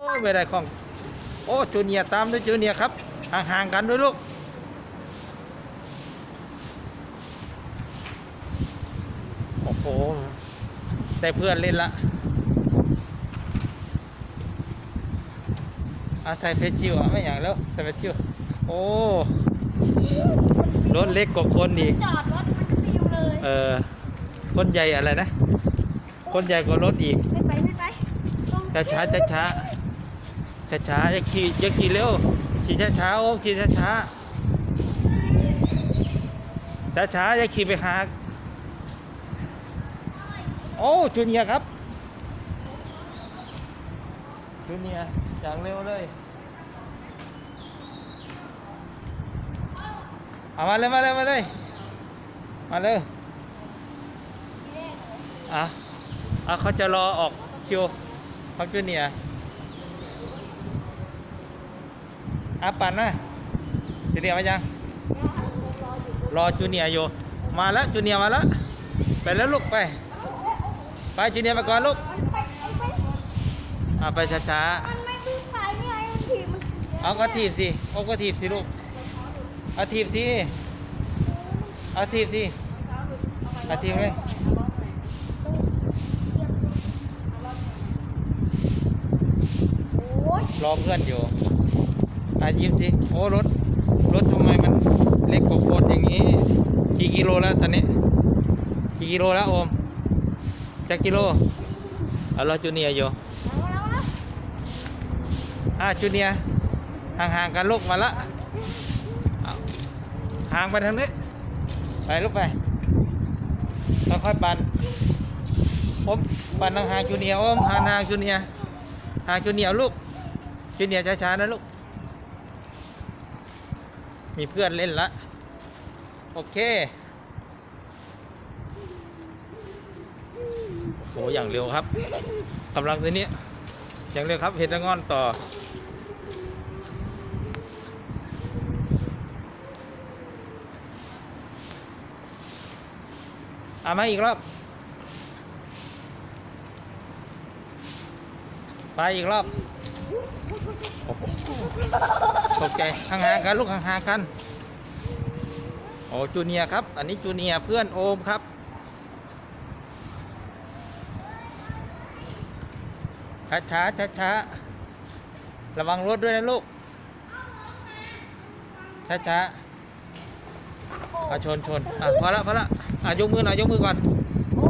โอ้ยไม่ได้ของ โอ้จูเนียร์ตามด้วยจูเนียร์ครับห่างๆกันด้วยลูกโอ้โหได้เพื่อนเล่นละอาใส่เพชรชิวอะไม่อย่างแล้วใส่เพชรชิวโอ้รถเล็กกว่าคนอีกจอดรถมันปิวเลยเออคนใหญ่อะไรนะ คนใหญ่กว่ารถอีกไม่ไปไม่ไปตรงช้าช้าช้าช้า ช้าช้าอย่าขี่อย่าขี่เร็วขี่ช้าช้าโอ้ขี่ช้าช้าช้าช้าอย่าขี่ไปหาโอ้จูเนียครับจูเนียอย่างเร็วเลยเอามาเลยมาเลยมาเลยมาเลยอะอะเขาจะรอออกคิวของจูเนียร์ อะปั่นนะจูเนียร์มายัง รอจูเนียร์อยู่ มาแล้วจูเนียร์มาแล้ว ไปแล้วลูกไป ไปจูเนียร์มาก่อนลูกมันไปมันไปอะไปช้ามันไม่วิ่งไปเนี่ยไอ้มันถีบมันๆเอาก็ถีบสิเอาก็ถีบสิลูก เอาถีบสิ เอาถีบสิ เอาถีบเลยโอ้ยรอเพื่อนอยู่ อายิ้มสิ โอ้รถ รถทำไมมันเล็กกว่าคนอย่างนี้ กี่กิโลแล้วตอนนี้ กี่กิโลแล้วโอมจักกิโลเอารอจูเนียอยู่เอาแล้วแล้วอะจูเนียห่างๆกันลูกมาละห่างไปทางนี้ ไปลูกไปค่อยๆปั่นผมปั่นห่างๆจูเนียโอมห่างๆจูเนียห่างจูเนียลูกจูเนียช้าๆนะลูก มีเพื่อนเล่นละ โอเค โอ้โหอย่างเร็วครับกำลังตัวนี้อย่างเร็วครับเห็ดละงอนต่อเอามาอีกรอบ ไปอีกรอบ ตกใจห่างๆกันลูกห่างๆกันโอ้จูเนียครับ อันนี้จูเนียเพื่อนโอมครับช้าช้าช้าช้าระวังรถด้วยนะลูก ช้าช้าอาชนชนอะพอละพอละอะยกมือหน่อยยกมือก่อน โอ้